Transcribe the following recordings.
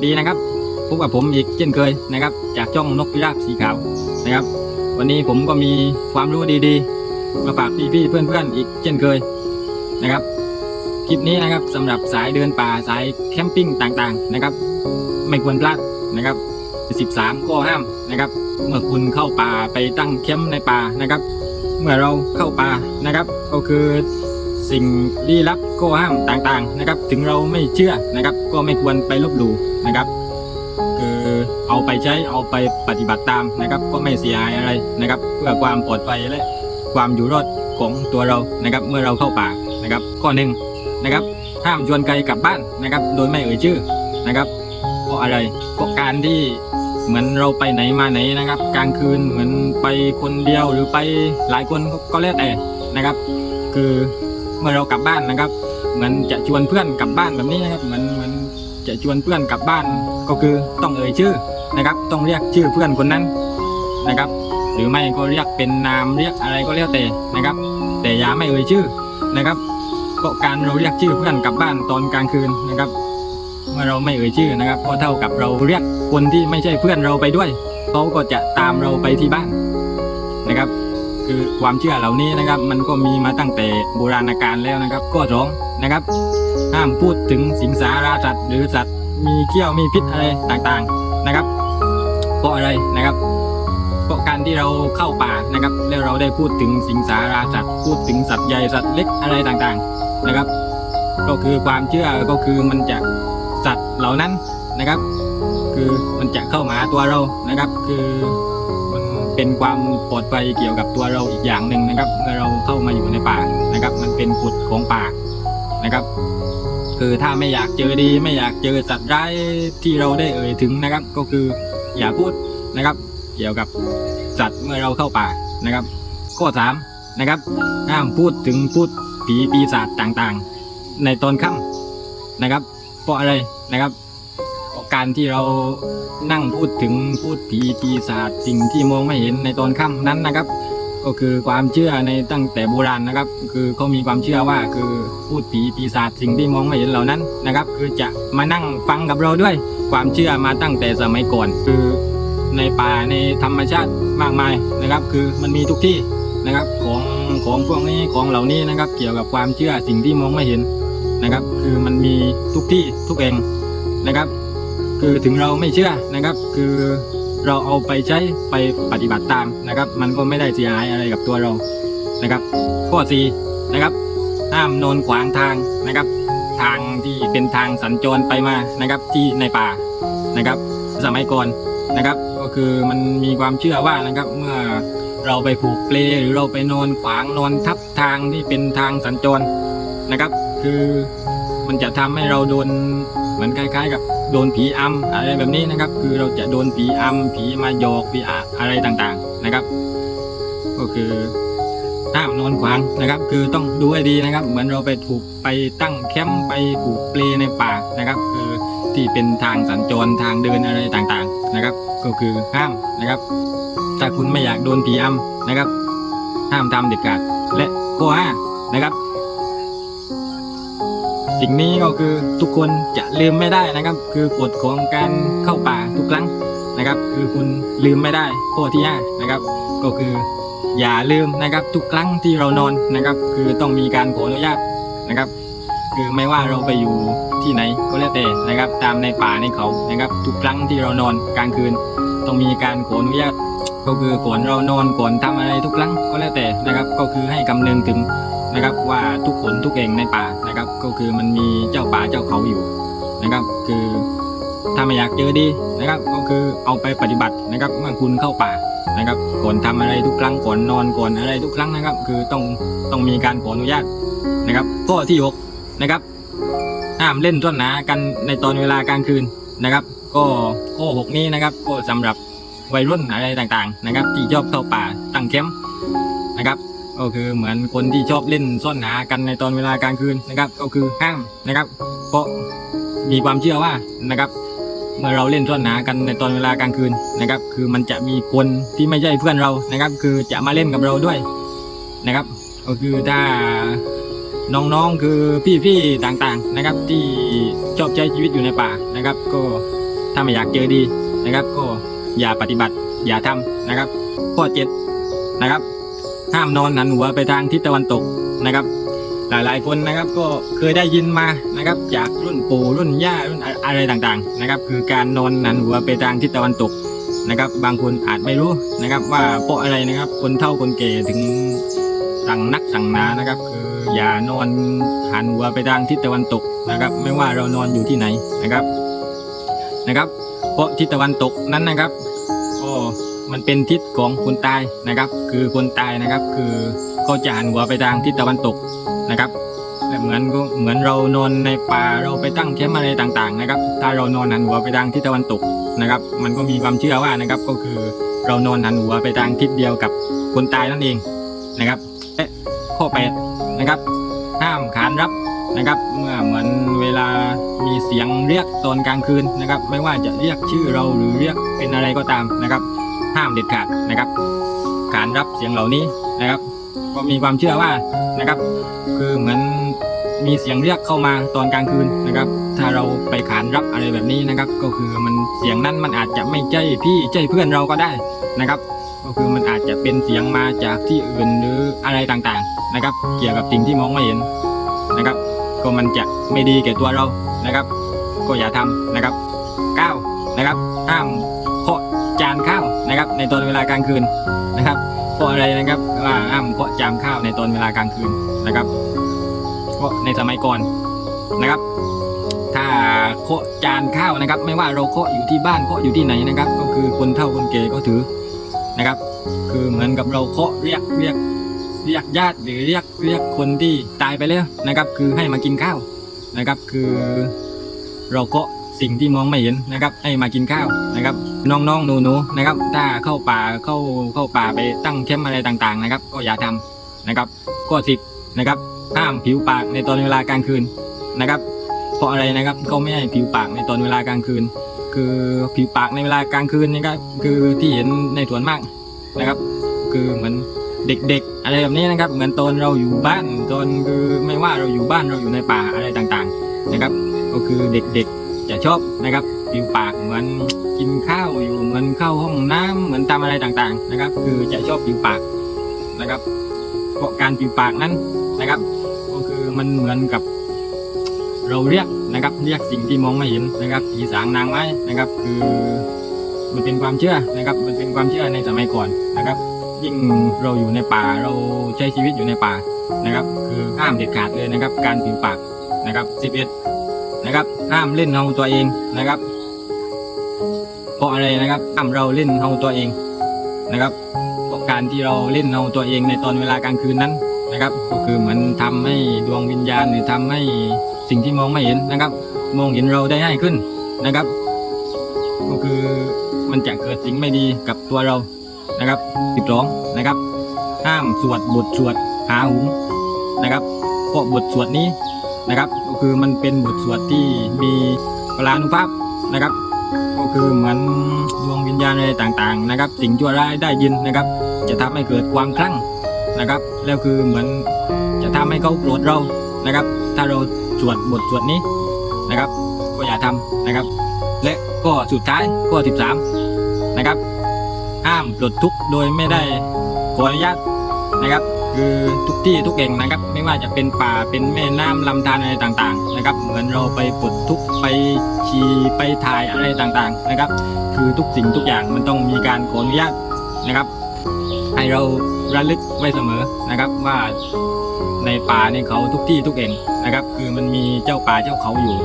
วัสดีนะครับพบกับผมอีกเช่นเคยนะครับ จากช่องนกพิราบสีขาวนะครับ วันนี้ผมก็มีความรู้ดีๆ มาฝากพี่ๆเพื่อนๆอีกเช่นเคยนะครับ คลิปนี้นะครับสำหรับสายเดินป่าสายแคมปิ้งต่างๆนะครับ ไม่ควรพลาดนะครับ 13 ข้อห้ามนะครับ เมื่อคุณเข้าป่าไปตั้งแคมป์ในป่านะครับ เมื่อเราเข้าป่านะครับ ก็คือสิ่งลี้ลับข้อห้ามต่างๆนะครับ ถึงเราไม่เชื่อนะครับ ก็ไม่ควรไปลบหลู่ นะครับ คือเอาไปใช้เอาไปปฏิบัติตามนะครับ ก็ไม่เสียหายอะไรนะครับ เพื่อความปลอดภัยและความอยู่รอดของตัวเรานะครับ เมื่อเราเข้าป่านะครับ ข้อหนึ่งนะครับ ห้ามชวนใครกลับบ้านนะครับ โดยไม่เอ่ยชื่อนะครับเพราะอะไรเพราะการที่เหมือนเราไปไหนมาไหนนะครับ กลางคืนเหมือนไปคนเดียวหรือไปหลายคนก็แล้วแต่นะครับ คือเมื่อเรากลับบ้านนะครับ เหมือนจะชวนเพื่อนกลับบ้านแบบนี้นะครับ เหมือนเหมือน จะชวนเพื่อนกลับบ้านก็คือต้องเอ่ยชื่อนะครับ ต้องเรียกชื่อเพื่อนคนนั้นนะครับ หรือไม่ก็เรียกเป็นนามเรียกอะไรก็แล้วแต่นะครับ แต่อย่าไม่เอ่ยชื่อนะครับเพราะการเราเรียกชื่อเพื่อนกลับบ้านตอนกลางคืนนะครับ เมื่อเราไม่เอ่ยชื่อนะครับก็เท่ากับเราเรียกคนที่ไม่ใช่เพื่อนเราไปด้วยเขาก็จะตามเราไปที่บ้านนะครับ คือความเชื่อเหล่านี้นะครับ มันก็มีมาตั้งแต่โบราณกาลแล้วนะครับข้อสอง นะครับ ห้ามพูดถึงสิงสาราสัตว์หรือสัตว์มีเขี้ยวมีพิษอะไรต่างๆนะครับ เพราะอะไรนะครับ เพราะการที่เราเข้าป่านะครับ แล้วเราได้พูดถึงสิงสาราสัตว์พูดถึงสัตว์ใหญ่สัตว์เล็กอะไรต่างๆนะครับ ก็คือความเชื่อก็คือมันจะสัตว์เหล่านั้นนะครับ คือมันจะเข้ามาตัวเรานะครับ คือมันเป็นความปลอดภัยเกี่ยวกับตัวเราอีกอย่างหนึ่งนะครับ เมื่อเราเข้ามาอยู่ในป่านะครับ มันเป็นกฎของป่า นะครับ คือถ้าไม่อยากเจอดี ไม่อยากเจอสัตว์ร้ายที่เราได้เอ่ยถึงนะครับ ก็คืออย่าพูดนะครับ เกี่ยวกับสัตว์เมื่อเราเข้าป่านะครับ ข้อสามนะครับห้ามพูดถึงพูดผีปีศาจต่างๆ ในตอนค่ำนะครับ เพราะอะไรนะครับการที่เรานั่งพูดถึงพูดผีปีศาจสิ่งที่มองไม่เห็นในตอนค่ำนั้นนะครับ ก็คือความเชื่อในตั้งแต่โบราณนะครับ คือเขามีความเชื่อว่าคือพูดผีปีศาจสิ่งที่มองไม่เห็นเหล่านั้นนะครับ คือจะมานั่งฟังกับเราด้วย ความเชื่อมาตั้งแต่สมัยก่อน คือในป่าในธรรมชาติมากมายนะครับ คือมันมีทุกที่นะครับของของพวกนี้ของเหล่านี้นะครับ เกี่ยวกับความเชื่อสิ่งที่มองไม่เห็นนะครับ คือมันมีทุกที่ทุกแห่งนะครับ คือถึงเราไม่เชื่อนะครับ คือ เราเอาไปใช้ไปปฏิบัติตามนะครับ มันก็ไม่ได้เสียหายอะไรกับตัวเรานะครับข้อสี่นะครับห้ามนอนขวางทางนะครับ ทางที่เป็นทางสัญจรไปมานะครับที่ในป่านะครับ สมัยก่อนนะครับ ก็คือมันมีความเชื่อว่านะครับเมื่อเราไปผูกเปลหรือเราไปนอนขวางนอนทับทางที่เป็นทางสัญจรนะครับ คือมันจะทำให้เราโดนเหมือนคล้ายๆกับ โดนผีอำอะไรแบบนี้นะครับ คือเราจะโดนผีอำผีมาหยอกผีอะไรต่างๆนะครับ ก็คือห้ามนอนขวางนะครับ คือต้องดูให้ดีนะครับ เหมือนเราไปถูกไปตั้งแคมป์ไปผูกเปลในป่านะครับ คือที่เป็นทางสัญจรทางเดินอะไรต่างๆนะครับ ก็คือห้ามนะครับ ถ้าคุณไม่อยากโดนผีอำนะครับ ห้ามทำเด็ดขาดและข้อห้านะครับ สิ่งนี้ก็คือทุกคนจะลืมไม่ได้นะครับ คือกฎของการเข้าป่าทุกครั้งนะครับ คือคุณลืมไม่ได้ข้อที่ห้านะครับ ก็คืออย่าลืมนะครับทุกครั้งที่เรานอนนะครับ คือต้องมีการขออนุญาตนะครับ คือไม่ว่าเราไปอยู่ที่ไหนก็แล้วแต่นะครับ ตามในป่าในเขานะครับ ทุกครั้งที่เรานอนกลางคืน ต้องมีการขออนุญาตก็คือก่อนเรานอนก่อนทำอะไรทุกครั้งก็แล้วแต่นะครับ ก็คือให้คำนึงถึงนะครับว่าทุกคนทุกแห่งในป่า นะครับ ก็คือมันมีเจ้าป่าเจ้าเขาอยู่นะครับ คือถ้าไม่อยากเจอดีนะครับ ก็คือเอาไปปฏิบัตินะครับเมื่อคุณเข้าป่านะครับก่อนทำอะไรทุกครั้งก่อนนอนก่อนอะไรทุกครั้งนะครับ คือต้องต้องมีการขออนุญาตนะครับข้อที่หกนะครับห้ามเล่นต้นหนากันในตอนเวลากลางคืนนะครับ ก็ข้อหกนี้นะครับ ก็สำหรับวัยรุ่นอะไรต่างๆ นะครับ ที่ชอบเข้าป่าตั้งแคมป์นะครับ ก็คือเหมือนคนที่ชอบเล่นซ่อนหากันในตอนเวลากลางคืนนะครับ ก็คือห้ามนะครับ เพราะมีความเชื่อว่านะครับเมื่อเราเล่นซ่อนหากันในตอนเวลากลางคืนนะครับ คือมันจะมีคนที่ไม่ใช่เพื่อนเรานะครับ คือจะมาเล่นกับเราด้วยนะครับ ก็คือถ้าน้องๆคือพี่ๆต่างๆนะครับ ที่ชอบใช้ชีวิตอยู่ในป่านะครับ ก็ถ้าไม่อยากเจอดีนะครับ ก็อย่าปฏิบัติอย่าทำนะครับ ข้อเจ็ดนะครับ ห้ามนอนหันหัวไปทางทิศตะวันตกนะครับ หลายๆคนนะครับก็เคยได้ยินมานะครับ จากรุ่นปู่รุ่นย่ารุ่นอะไรต่างๆนะครับ คือการนอนหันหัวไปทางทิศตะวันตกนะครับ บางคนอาจไม่รู้นะครับว่าเพราะอะไรนะครับ คนเฒ่าคนแก่ถึงสั่งนักสั่งหนานะครับ คืออย่านอนหันหัวไปทางทิศตะวันตกนะครับ ไม่ว่าเรานอนอยู่ที่ไหนนะครับนะครับ เพราะทิศตะวันตกนั้นนะครับก็ มันเป็นทิศของคนตายนะครับ คือคนตายนะครับ คือเขาจะหันหัวไปทางทิศตะวันตกนะครับและเหมือนก็เหมือนเรานอนในป่าเราไปตั้งแคมป์อะไรต่างๆนะครับ ถ้าเรานอนหันหัวไปทางทิศตะวันตกนะครับ มันก็มีความเชื่อว่านะครับ ก็คือเรานอนหันหัวไปทางทิศเดียวกับคนตายนั่นเองนะครับและข้อแปดนะครับ ห้ามขานรับนะครับ เมื่อเหมือนเวลามีเสียงเรียกตอนกลางคืนนะครับ ไม่ว่าจะเรียกชื่อเราหรือเรียกเป็นอะไรก็ตามนะครับ ห้ามเด็ดขาดนะครับขานรับเสียงเหล่านี้นะครับ ก็มีความเชื่อว่านะครับ คือเหมือนมีเสียงเรียกเข้ามาตอนกลางคืนนะครับ ถ้าเราไปขานรับอะไรแบบนี้นะครับ ก็คือมันเสียงนั้นมันอาจจะไม่ใช่พี่ใช่เพื่อนเราก็ได้นะครับ ก็คือมันอาจจะเป็นเสียงมาจากที่อื่นหรืออะไรต่างๆนะครับ เกี่ยวกับสิ่งที่มองไม่เห็นนะครับ ก็มันจะไม่ดีแก่ตัวเรานะครับ ก็อย่าทำนะครับเก้านะครับห้าม ในตอนเวลากลางคืนนะครับเพราะอะไรนะครับว่าห้าเคาะจานข้าวในตอนเวลากลางคืนนะครับเพราะในสมัยก่อนนะครับ ถ้าเคาะจานข้าวนะครับ ไม่ว่าเราเคาะอยู่ที่บ้านเคาะอยู่ที่ไหนนะครับ ก็คือคนเฒ่าคนแก่ก็ถือนะครับ คือเหมือนกับเราเคาะเรียกเรียกเรียกญาติหรือเรียกเรียกคนที่ตายไปแล้วนะครับ คือให้มากินข้าวนะครับ คือเราเคาะ สิ่งที่มองไม่เห็นนะครับ ให้มากินข้าวนะครับ น้องๆหนูๆนะครับ ถ้าเข้าป่าเข้าเข้าป่าไปตั้งแคมป์อะไรต่างๆ นะครับ ก็อย่าทำนะครับข้อสิบนะครับห้ามผิวปากในตอนเวลากลางคืนนะครับ เพราะอะไรนะครับเขาไม่ให้ผิวปากในตอนเวลากลางคืน คือผิวปากในเวลากลางคืนนี่ก็คือที่เห็นในสวนมากนะครับ คือเหมือนเด็กๆ อะไรแบบนี้นะครับ เหมือนตอนเราอยู่บ้านตอนคือไม่ว่าเราอยู่บ้านเราอยู่ในป่าอะไรต่างๆนะครับ ก็คือเด็กๆ จะชอบนะครับผิวปากเหมือนกินข้าวอยู่เหมือนเข้าห้องน้ำเหมือนทำอะไรต่างๆนะครับ คือจะชอบผิวปากนะครับเพราะการผิวปากนั้นนะครับ ก็คือมันเหมือนกับเราเรียกนะครับเรียกสิ่งที่มองไม่เห็นนะครับผีสางนางไม้นะครับ คือมันเป็นความเชื่อนะครับ มันเป็นความเชื่อในสมัยก่อนนะครับ ยิ่งเราอยู่ในป่าเราใช้ชีวิตอยู่ในป่านะครับ คือห้ามเด็ดขาดเลยนะครับ การผิวปากนะครับ11 นะครับห้ามเล่นเฮาตัวเองนะครับ เพราะอะไรนะครับห้ามเราเล่นเฮาตัวเองนะครับเพราะการที่เราเล่นเฮาตัวเองในตอนเวลากลางคืนนั้นนะครับ ก็คือเหมือนทำให้ดวงวิญญาณหรือทำให้สิ่งที่มองไม่เห็นนะครับ มองเห็นเราได้ง่ายขึ้นนะครับ ก็คือมันจะเกิดสิ่งไม่ดีกับตัวเรานะครับ12นะครับ ห้ามสวดบทสวดหาหุงนะครับเพราะบทสวดนี้ นะครับ ก็คือมันเป็นบทสวดที่มีพลานุภาพนะครับ ก็คือเหมือนดวงวิญญาณอะไรต่างๆนะครับ สิ่งชั่วร้ายได้ยินนะครับ จะทำให้เกิดความคลั่งนะครับแล้วคือเหมือนจะทำให้เขาโกรธเรานะครับ ถ้าเราสวดบทสวดนี้นะครับ ก็อย่าทำนะครับ และก็สุดท้ายข้อ13 นะครับห้ามปลดทุกข์โดยไม่ได้ขออนุญาตนะครับ คือทุกที่ทุกแห่งนะครับ ไม่ว่าจะเป็นป่าเป็นแม่น้ำลำธารอะไรต่างๆนะครับ เหมือนเราไปปลดทุกไปชีไปถ่ายอะไรต่างๆนะครับ คือทุกสิ่งทุกอย่างมันต้องมีการขออนุญาตนะครับ ให้เราระลึกไว้เสมอนะครับว่าในป่าในเขาทุกที่ทุกแห่งนะครับ คือมันมีเจ้าป่าเจ้าเขาอยู่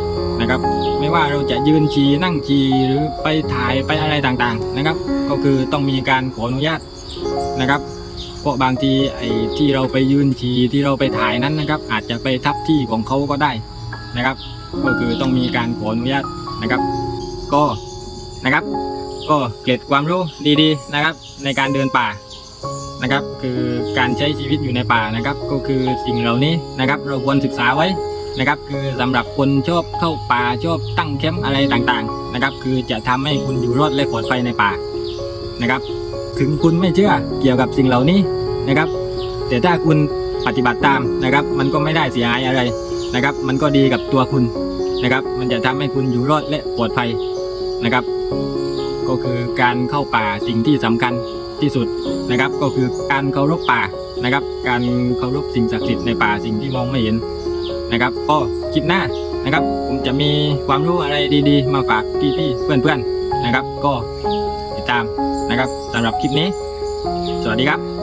นะครับ ไม่ว่าเราจะยืนชีนั่งชีหรือไปถ่ายไปอะไรต่างๆนะครับ ก็คือต้องมีการขออนุญาตนะครับ ราะบางทีไอ้ที่เราไปยืนชีที่เราไปถ่ายนั้นนะครับ อาจจะไปทับที่ของเขาก็ได้นะครับ ก็คือต้องมีการขออนุญาตนะครับ ก็นะครับ ก็เกร็ดความรู้ดีๆนะครับ ในการเดินป่านะครับ คือการใช้ชีวิตอยู่ในป่านะครับ ก็คือสิ่งเหล่านี้นะครับ เราควรศึกษาไว้นะครับ คือสำหรับคนชอบเข้าป่าชอบตั้งแคมป์อะไรต่างๆนะครับ คือจะทำให้คุณอยู่รอดและปลอดภัยในป่านะครับ ถึงคุณไม่เชื่อเกี่ยวกับสิ่งเหล่านี้นะครับ แต่ถ้าคุณปฏิบัติตามนะครับ มันก็ไม่ได้เสียหายอะไรนะครับ มันก็ดีกับตัวคุณนะครับ มันจะทำให้คุณอยู่รอดและปลอดภัยนะครับ ก็คือการเข้าป่าสิ่งที่สำคัญที่สุดนะครับ ก็คือการเคารพป่านะครับ การเคารพสิ่งศักดิ์สิทธิ์ในป่าสิ่งที่มองไม่เห็นนะครับ ก็คลิปหน้านะครับ ผมจะมีความรู้อะไรดี ๆ มาฝากพี่ๆเพื่อนๆนะครับ ก็ติดตาม นะครับสำหรับคลิปนี้ สวัสดีครับ